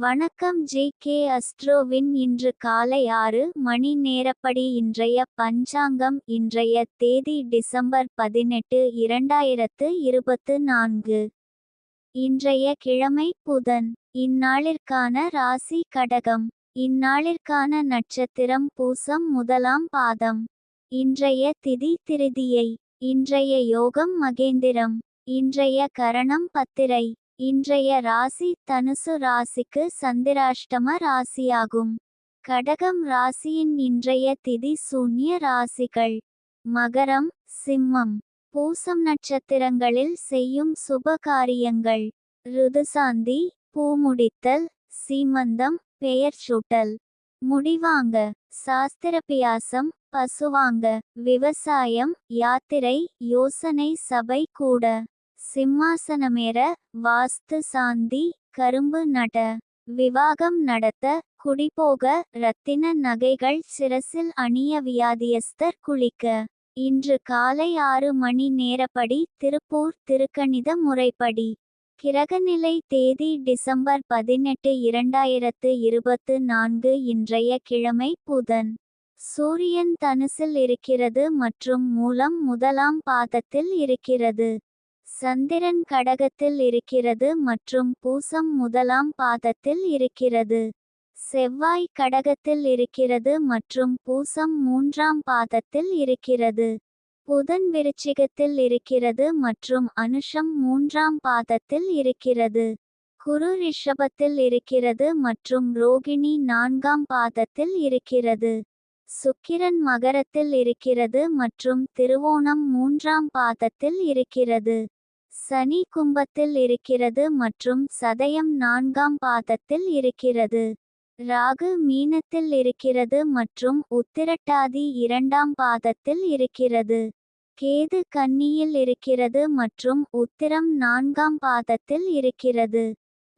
வணக்கம் J K அஸ்ட்ரோவின். இன்று காலை ஆறு மணி நேரப்படி இன்றைய பஞ்சாங்கம் இன்றைய தேதி டிசம்பர் பதினெட்டு இரண்டாயிரத்து இருபத்து நான்கு. இன்றைய கிழமை புதன் இந்நாளிற்கான ராசி கடகம் இந்நாளிற்கான நட்சத்திரம் பூசம் முதலாம் பாதம். இன்றைய திதி திருதியை இன்றைய யோகம் மகேந்திரம் இன்றைய கரணம் பத்திரை. இன்றைய ராசி தனுசு ராசிக்கு சந்திராஷ்டம ராசியாகும். கடகம் ராசியின் இன்றைய திதி சூன்ய ராசிகள். மகரம் சிம்மம். பூசம் நட்சத்திரங்களில் செய்யும் சுப காரியங்கள். ருதுசாந்தி பூமுடித்தல் சீமந்தம் பெயர் சூட்டல். முடிவாங்க. சாஸ்திரபியாசம் பசுவாங்க. விவசாயம் யாத்திரை யோசனை சபை கூட. சிம்மாசனமேற வாஸ்து சாந்தி கரும்பு நட விவாகம் நடத்த குடிபோக ரத்தின நகைகள் சிரசில் அணிய வியாதியஸ்தர் குளிக்க. இன்று காலை ஆறு மணி நேரப்படி திருப்பூர் திருக்கணித முறைப்படி. கிரகநிலை தேதி டிசம்பர் பதினெட்டு இரண்டாயிரத்து இருபத்து நான்கு இன்றைய கிழமை புதன். சூரியன் தனுசில் இருக்கிறது மற்றும் மூலம் முதலாம் பாதத்தில் இருக்கிறது. சந்திரன் கடகத்தில் இருக்கிறது மற்றும் பூசம் முதலாம் பாதத்தில் இருக்கிறது. செவ்வாய் கடகத்தில் இருக்கிறது மற்றும் பூசம் மூன்றாம் பாதத்தில் இருக்கிறது. புதன் விருச்சிகத்தில் இருக்கிறது மற்றும் அனுஷம் மூன்றாம் பாதத்தில் இருக்கிறது. குரு ரிஷபத்தில் இருக்கிறது மற்றும் ரோகிணி நான்காம் பாதத்தில் இருக்கிறது. சுக்கிரன் மகரத்தில் இருக்கிறது மற்றும் திருவோணம் மூன்றாம் பாதத்தில் இருக்கிறது. சனி கும்பத்தில் இருக்கிறது மற்றும் சதயம் நான்காம் பாதத்தில் இருக்கிறது. ராகு மீனத்தில் இருக்கிறது மற்றும் உத்திரட்டாதி இரண்டாம் பாதத்தில் இருக்கிறது. கேது கன்னியில் இருக்கிறது மற்றும் உத்திரம் நான்காம் பாதத்தில் இருக்கிறது.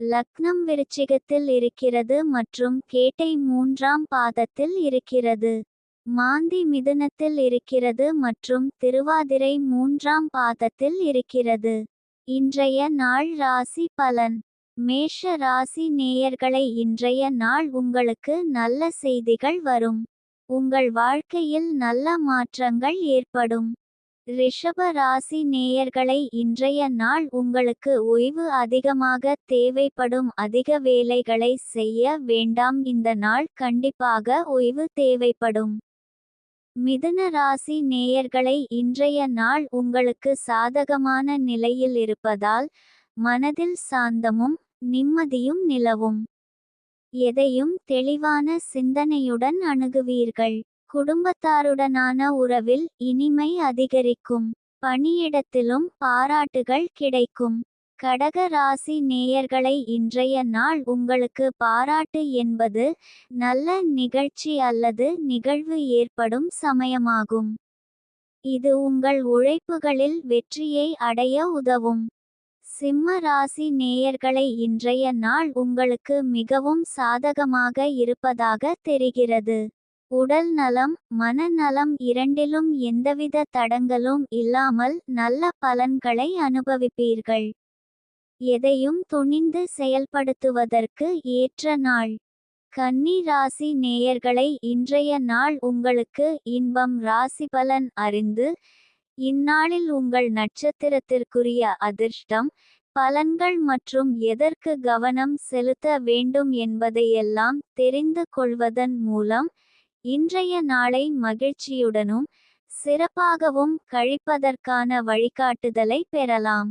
லக்னம் விருச்சிகத்தில் இருக்கிறது மற்றும் கேட்டை மூன்றாம் பாதத்தில் இருக்கிறது. மாந்தி மிதுனத்தில் இருக்கிறது மற்றும் திருவாதிரை மூன்றாம் பாதத்தில் இருக்கிறது. இன்றைய நாள் ராசி பலன். மேஷ ராசி நேயர்களை இன்றைய நாள் உங்களுக்கு நல்ல செய்திகள் வரும். உங்கள் வாழ்க்கையில் நல்ல மாற்றங்கள் ஏற்படும். ரிஷப ராசி நேயர்களை இன்றைய நாள் உங்களுக்கு ஓய்வு அதிகமாக தேவைப்படும். அதிக வேலைகளை செய்ய வேண்டாம். இந்த நாள் கண்டிப்பாக ஓய்வு தேவைப்படும். மிதுன ராசி நேயர்களை இன்றைய நாள் உங்களுக்கு சாதகமான நிலையில் இருப்பதால் மனதில் சாந்தமும் நிம்மதியும் நிலவும். எதையும் தெளிவான சிந்தனையுடன் அணுகுவீர்கள். குடும்பத்தாருடனான உறவில் இனிமை அதிகரிக்கும். பணியிடத்திலும் பாராட்டுகள் கிடைக்கும். கடக ராசி நேயர்களை இன்றைய நாள் உங்களுக்கு பாராட்டு என்பது நல்ல நிகழ்ச்சி அல்லது நிகழ்வு ஏற்படும் சமயமாகும். இது உங்கள் உழைப்புகளில் வெற்றியை அடைய உதவும். சிம்ம ராசி நேயர்களை இன்றைய நாள் உங்களுக்கு மிகவும் சாதகமாக இருப்பதாக தெரிகிறது. உடல் நலம் மனநலம் இரண்டிலும் எந்தவித தடங்களும் இல்லாமல் நல்ல பலன்களை அனுபவிப்பீர்கள். எதையும் துணிந்து செயல்படுத்துவதற்கு ஏற்ற நாள். கன்னி ராசி நேயர்களை இன்றைய நாள் உங்களுக்கு இன்பம் ராசிபலன் அறிந்து இந்நாளில் உங்கள் நட்சத்திரத்திற்குரிய அதிர்ஷ்டம் பலன்கள் மற்றும் எதற்கு கவனம் செலுத்த வேண்டும் என்பதையெல்லாம் தெரிந்து கொள்வதன் மூலம் இன்றைய நாளை மகிழ்ச்சியுடனும் சிறப்பாகவும் கழிப்பதற்கான வழிகாட்டுதலை பெறலாம்.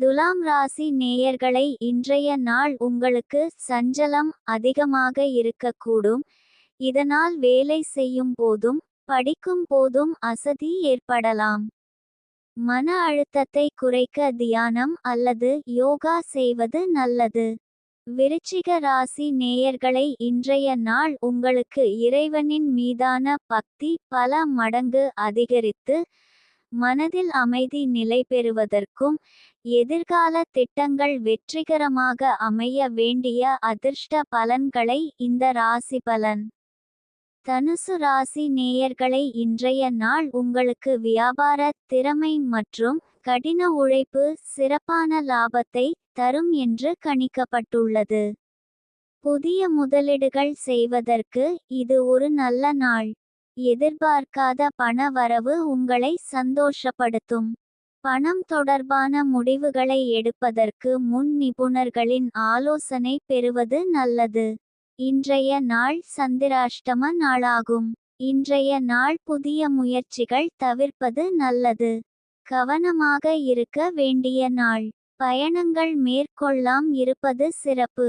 துலாம் ராசி நேயர்களை இன்றைய நாள் உங்களுக்கு சஞ்சலம் அதிகமாக இருக்கக்கூடும். இதனால் வேலை செய்யும் போதும் படிக்கும் போதும் அசதி ஏற்படலாம். மன அழுத்தத்தை குறைக்க தியானம் அல்லது யோகா செய்வது நல்லது. விருச்சிக ராசி நேயர்களை இன்றைய நாள் உங்களுக்கு இறைவனின் மீதான பக்தி பல மடங்கு அதிகரித்து மனதில் அமைதி நிலை பெறுவதற்கும் எதிர்கால திட்டங்கள் வெற்றிகரமாக அமைய வேண்டிய அதிர்ஷ்ட பலன்களை இந்த ராசி பலன். தனுசு ராசி நேயர்களை இன்றைய நாள் உங்களுக்கு வியாபார திறமை மற்றும் கடின உழைப்பு சிறப்பான லாபத்தை தரும் என்று கணிக்கப்பட்டுள்ளது. புதிய முதலீடுகள் செய்வதற்கு இது ஒரு நல்ல நாள். எதிர்பார்க்காத பண வரவு உங்களை சந்தோஷப்படுத்தும். பணம் தொடர்பான முடிவுகளை எடுப்பதற்கு முன் நிபுணர்களின் ஆலோசனை பெறுவது நல்லது. இன்றைய நாள் சந்திராஷ்டம நாளாகும். இன்றைய நாள் புதிய முயற்சிகள் தவிர்ப்பது நல்லது. கவனமாக இருக்க வேண்டிய நாள். பயணங்கள் மேற்கொள்ளாம் இருப்பது சிறப்பு.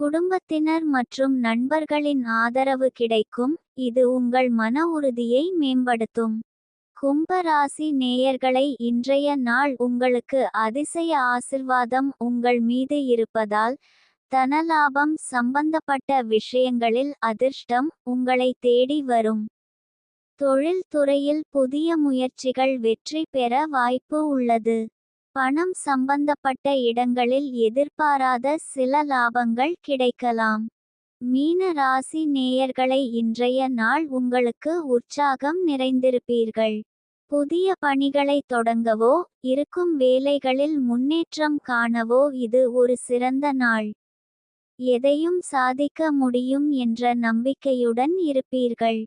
குடும்பத்தினர் மற்றும் நண்பர்களின் ஆதரவு கிடைக்கும். இது உங்கள் மன உறுதியை மேம்படுத்தும். கும்பராசி நேயர்களை இன்றைய நாள் உங்களுக்கு அதிசய ஆசிர்வாதம் உங்கள் மீது இருப்பதால் தனலாபம் சம்பந்தப்பட்ட விஷயங்களில் அதிர்ஷ்டம் உங்களை தேடி வரும். தொழில்துறையில் புதிய முயற்சிகள் வெற்றி பெற வாய்ப்பு உள்ளது. பணம் சம்பந்தப்பட்ட இடங்களில் எதிர்பாராத சில லாபங்கள் கிடைக்கலாம். மீன ராசி நேயர்களை இன்றைய நாள் உங்களுக்கு உற்சாகம் நிறைந்திருப்பீர்கள். புதிய பணிகளை தொடங்கவோ இருக்கும் வேலைகளில் முன்னேற்றம் காணவோ இது ஒரு சிறந்த நாள். எதையும் சாதிக்க முடியும் என்ற நம்பிக்கையுடன் இருப்பீர்கள்.